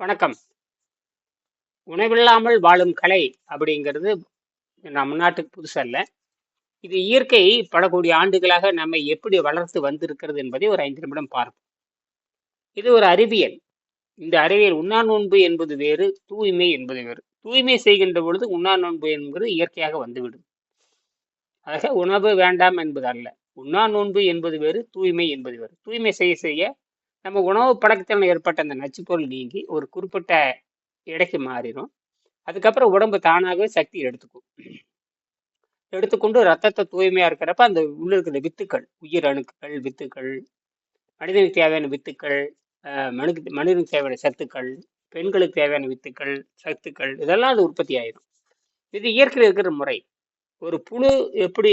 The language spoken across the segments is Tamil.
வணக்கம். உணவில்லாமல் வாழும் கலை அப்படிங்கிறது நம் நாட்டுக்கு புதுசல்ல இது இயற்கை கோடி ஆண்டுகளாக நம்மை எப்படி வளர்த்து வந்திருக்கிறது என்பதை ஒரு ஐந்து நிமிடம் பார்ப்போம். இது ஒரு அறிவியல். இந்த அறிவியல் உண்ணா நோன்பு என்பது வேறு தூய்மை என்பது வேறு. தூய்மை செய்கின்ற பொழுது உண்ணா நோன்பு என்பது இயற்கையாக வந்துவிடும். ஆக உணவு வேண்டாம் என்பது அல்ல. உண்ணா நோன்பு என்பது வேறு தூய்மை என்பது வேறு. தூய்மை செய்ய செய்ய நம்ம உணவு பழக்கத்தில் ஏற்பட்ட அந்த நச்சுப்பொருள் நீங்கி ஒரு குறிப்பிட்ட எடைக்கு மாறிடும் அதுக்கப்புறம் உடம்பு தானாகவே சக்தி எடுத்துக்கும். எடுத்துக்கொண்டு ரத்தத்தை தூய்மையாக இருக்கிறப்ப அந்த உள்ள இருக்கிற வித்துக்கள் உயிர் அணுக்கள் வித்துக்கள் மனிதனுக்கு தேவையான வித்துக்கள் மனு மனுக்கு மனிதனுக்கு தேவையான சத்துக்கள் பெண்களுக்கு தேவையான வித்துக்கள் சத்துக்கள் இதெல்லாம் அது உற்பத்தி ஆயிடும் இது இயற்கையில் இருக்கிற முறை. ஒரு புழு எப்படி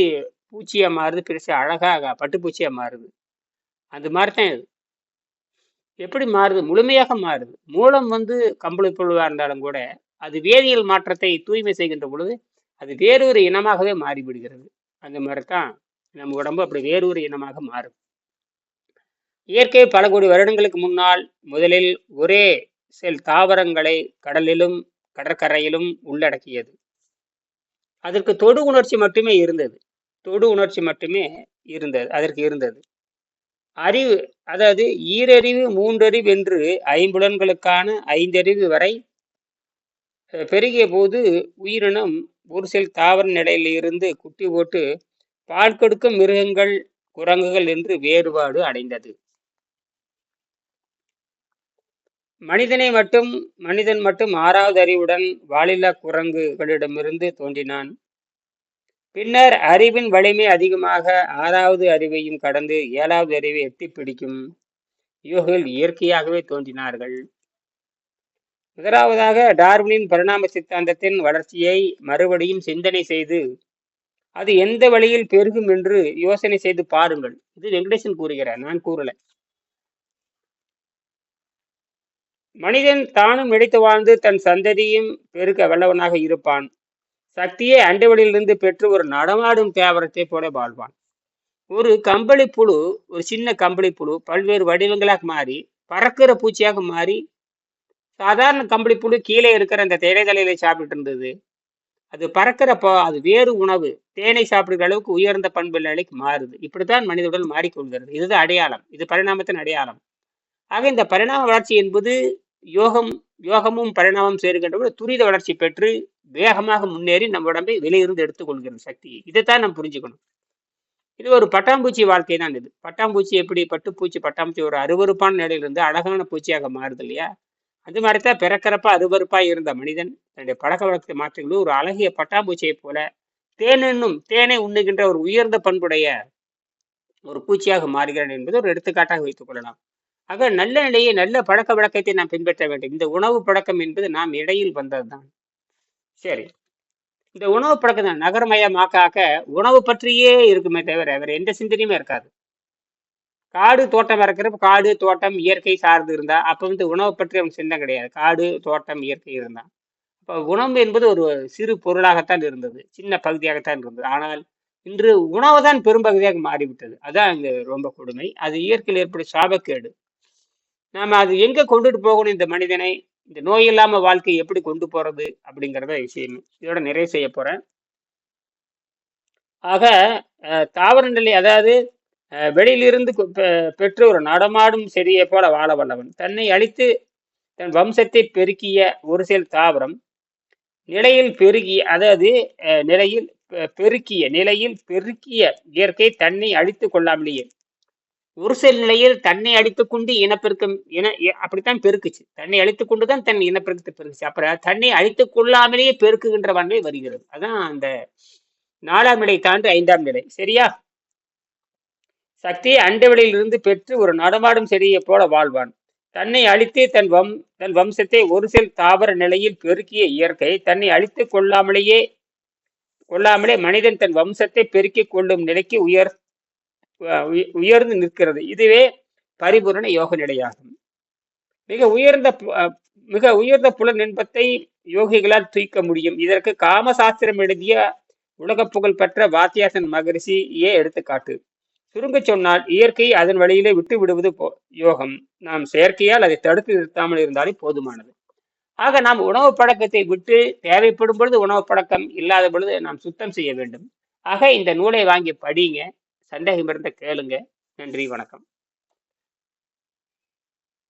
பூச்சியாக மாறுது பெருசாக அழகாக பட்டுப்பூச்சியாக மாறுது. அது மாதிரி தான் இது. எப்படி மாறுது? முழுமையாக மாறுது. மூலம் வந்து கம்பளி பொருளாக இருந்தாலும் கூட அது வேதியியல் மாற்றத்தை தூய்மை செய்கின்ற பொழுது அது வேறொரு இனமாகவே மாறிவிடுகிறது. அந்த மாதிரி தான் நம்ம உடம்பு அப்படி வேறொரு இனமாக மாறும். இயற்கை பல கோடி வருடங்களுக்கு முன்னால் முதலில் ஒரே செல் தாவரங்களை கடலிலும் கடற்கரையிலும் உள்ளடக்கியது. அதற்கு தொடு உணர்ச்சி மட்டுமே இருந்தது. தொடு உணர்ச்சி மட்டுமே இருந்தது அதற்கு இருந்தது. அறிவு அதாவது ஈரறிவு மூன்றறிவு என்று ஐம்புலன்களுக்கான ஐந்தறிவு வரை பெருகிய போது உயிரினம் ஒரு செல் தாவர நிலையில இருந்து குட்டி போட்டு பால் கொடுக்கும் மிருகங்கள் குரங்குகள் என்று வேறுபாடு அடைந்தது. மனிதனை மட்டும் மனிதன் மட்டும் ஆறாவது அறிவுடன் வாலில்லா குரங்குகளிடமிருந்து தோன்றினான். பின்னர் அறிவின் வலிமை அதிகமாக ஆறாவது அறிவையும் கடந்து ஏழாவது அறிவை எட்டி பிடிக்கும். யோகிகள் இயற்கையாகவே தோன்றினார்கள். முதலாவதாக டார்வினின் பரிணாம சித்தாந்தத்தின் வளர்ச்சியை மறுபடியும் சிந்தனை செய்து அது எந்த வழியில் பெருகும் என்று யோசனை செய்து பாருங்கள். இது வெங்கடேசன் கூறுகிறார் நான் கூறல. மனிதன் தானும் நினைத்து வாழ்ந்து தன் சந்ததியும் பெருக்க வல்லவனாக இருப்பான். சக்தியை அண்டவெளியிலிருந்து பெற்று ஒரு நடமாடும் தேவரத்தை போல வாழ்வான். ஒரு கம்பளி புழு ஒரு சின்ன கம்பளி புழு பல்வேறு வடிவங்களாக மாறி பறக்கிற பூச்சியாக மாறி சாதாரண கம்பளி புழு கீழே இருக்கிற அந்த திரைதலையில சாப்பிட்டு இருந்தது. அது பறக்கிறப்போ அது வேறு உணவு. தேனை சாப்பிடுற அளவுக்கு உயர்ந்த பண்பு நிலைக்கு மாறுது. இப்படித்தான் மனித உடல் மாறிக்கொள்கிறது. இதுதான் அடையாளம். இது பரிணாமத்தின் அடையாளம். ஆக இந்த பரிணாம வளர்ச்சி என்பது யோகம் யோகமும் பரிணாமம் சேருகின்ற போது துரித வளர்ச்சி பெற்று வேகமாக முன்னேறி நம்ம உடம்பை வெளியிருந்து எடுத்துக்கொள்கிற சக்தி. இதைத்தான் நம்ம புரிஞ்சுக்கணும். இது ஒரு பட்டாம்பூச்சி வாழ்க்கை தான் இது. பட்டாம்பூச்சி எப்படி? பட்டுப்பூச்சி பட்டாம்பூச்சி ஒரு அருவருப்பான நிலையிலிருந்து அழகான பூச்சியாக மாறுது இல்லையா? அது மாதிரிதான் பிறக்கிறப்ப அருவறுப்பாக இருந்த மனிதன் தன்னுடைய பழக்க வழக்கத்தை மாற்றங்களும் ஒரு அழகிய பட்டாம்பூச்சியை போல தேனென்னும் தேனை உண்ணுகின்ற ஒரு உயர்ந்த பண்புடைய ஒரு பூச்சியாக மாறுகிறான் என்பது ஒரு எடுத்துக்காட்டாக வைத்துக் கொள்ளலாம். ஆக நல்ல நிலையை நல்ல பழக்க வழக்கத்தை நாம் பின்பற்ற வேண்டும். இந்த உணவு பழக்கம் என்பது நாம் இடையில் வந்ததுதான். சரி. இந்த உணவு பழக்கம் தான் நகரமயமாக்காக்க உணவு பற்றியே இருக்குமே தவிர வேற எந்த சிந்தனையுமே இருக்காது. காடு தோட்டம் இருக்கிறப்ப காடு தோட்டம் இயற்கை சார்ந்து இருந்தா அப்போ வந்து உணவு பற்றி அவங்க சிந்தனை கிடையாது. காடு தோட்டம் இயற்கை இருந்தா. இப்போ உணவு என்பது ஒரு சிறு பொருளாகத்தான் இருந்தது. சின்ன பகுதியாகத்தான் இருந்தது. ஆனால் இன்று உணவு தான் பெரும்பகுதியாக மாறிவிட்டது. அதுதான் இங்க ரொம்ப கொடுமை. அது இயற்கையில் ஏற்படும் சாபக்கேடு. நாம் அது எங்கே கொண்டுட்டு போகணும் இந்த மனிதனை? இந்த நோய் இல்லாமல் வாழ்க்கையை எப்படி கொண்டு போகிறது அப்படிங்கிறத விஷயம் இதோட நிறைவு செய்ய போகிறேன் ஆக அஹ், தாவர நிலை அதாவது வெளியிலிருந்து பெ- பெற்று ஒரு நடமாடும் செடியை போல வாழ வல்லவன். தன்னை அழித்து தன் வம்சத்தை பெருக்கிய ஒரு சில தாவரம் நிலையில் பெருகிய அதாவது நிலையில் பெ- பெருக்கிய நிலையில் பெருக்கிய இயற்கை தன்னை அழித்து கொள்ளாமலேயே ஒரு சில நிலையில் தன்னை அழித்துக்கொண்டு இனப்பெருக்கம் இன அப்படித்தான் பெருக்குச்சு. தன்னை அழித்துக் கொண்டுதான் தன் இனப்பெருக்கத்தை பெருக்குச்சு அப்புறம் தன்னை அழித்துக் கொள்ளாமலேயே பெருக்குகின்ற வன்மை வருகிறது. அதான் அந்த நாலாம் நிலை தாண்டி ஐந்தாம் நிலை. சரியா? சக்தியை அண்டவெளியிலிருந்து பெற்று ஒரு நடமாடும் செடியை போல வாழ்வான். தன்னை அழித்து தன் வம் தன் வம்சத்தை ஒரு செல் தாவர நிலையில் பெருக்கிய இயற்கை தன்னை அழித்துக் கொள்ளாமலேயே கொள்ளாமலே மனிதன் தன் வம்சத்தை பெருக்கிக் கொள்ளும் நிலைக்கு உயர் உயர்ந்து நிற்கிறது. இதுவே பரிபூரண யோக நிலையாகும் மிக உயர்ந்த பு- மிக உயர்ந்த புலன் இன்பத்தை யோகிகளால் தூய்க்க முடியும். இதற்கு காமசாஸ்திரம் எழுதிய உலக புகழ் பெற்ற வாத்தியாசன் மகரிஷியே எடுத்துக்காட்டு. சுருங்க சொன்னால் இயற்கை அதன் வழியிலே விட்டு விடுவது போ யோகம். நாம் செயற்கையால் அதை தடுத்து நிறுத்தாமல் இருந்தாலே போதுமானது. ஆக நாம் உணவு பழக்கத்தை விட்டு தேவைப்படும் பொழுது உணவு பழக்கம் இல்லாத பொழுது நாம் சுத்தம் செய்ய வேண்டும். ஆக இந்த நூலை வாங்கி படிங்க சந்தேகம் இருந்த கேளுங்க. நன்றி வணக்கம்.